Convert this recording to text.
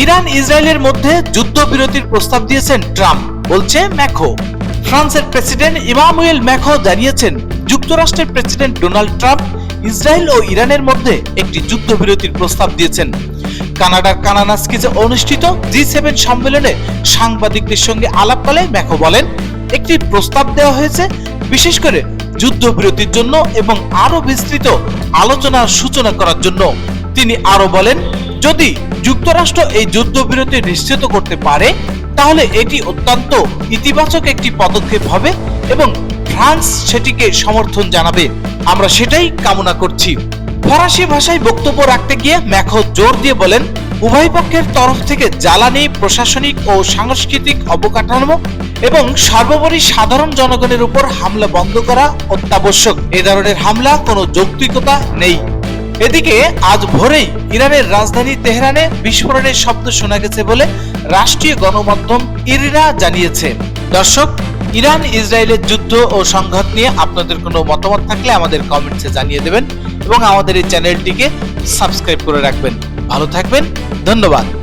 Iran ইসরায়েলের মধ্যে যুদ্ধবিরতির প্রস্তাব দিয়েছেন ট্রাম্প, বলছে ম্যাখো। ফ্রান্সের প্রেসিডেন্ট ইমানুয়েল ম্যাখো জানিয়েছেন, যুক্তরাষ্ট্রের প্রেসিডেন্ট ডোনাল্ড ট্রাম্প ইসরায়েল ও ইরানের মধ্যে একটি যুদ্ধবিরতির প্রস্তাব দিয়েছেন। কানাডার কানানাস্কিজে অনুষ্ঠিত জি সেভেন সম্মেলনে সাংবাদিকদের সঙ্গে আলাপকালে ম্যাখো বলেন, একটি প্রস্তাব দেওয়া হয়েছে বিশেষ করে যুদ্ধবিরতির জন্য এবং আরও বিস্তৃত আলোচনার সূচনা করার জন্য। তিনি আরও বলেন, যদি যুক্তরাষ্ট্র এই যুদ্ধবিরতি নিশ্চিত করতে পারে, তাহলে এটি অত্যন্ত ইতিবাচক একটি পদক্ষেপ হবে এবং ফ্রান্স সেটিকে সমর্থন জানাবে। আমরা সেটাই কামনা করছি। ফরাসি ভাষায় বক্তব্য রাখতে গিয়ে ম্যাখো জোর দিয়ে বলেন, উভয় পক্ষের তরফ থেকে জ্বালানি, প্রশাসনিক ও সাংস্কৃতিক অবকাঠামো এবং সর্বোপরি সাধারণ জনগণের উপর হামলা বন্ধ করা অত্যাবশ্যক। এ ধরনের হামলা কোনো যৌক্তিকতা নেই। এদিকে আজ ভোরেই ইরানের রাজধানী তেহরানে বিস্ফোরণের শব্দ শোনা গেছে বলে রাষ্ট্রীয় গণমাধ্যম ইরিনা জানিয়েছে। দর্শক ইরান ইসরায়েলের যুদ্ধ ও সংঘাত নিয়ে আপনাদের কোনো মতামত থাকলে আমাদের কমেন্টসে জানিয়ে দেবেন এবং আমাদের এই চ্যানেলটিকে সাবস্ক্রাইব করে রাখবেন। ভালো থাকবেন, ধন্যবাদ।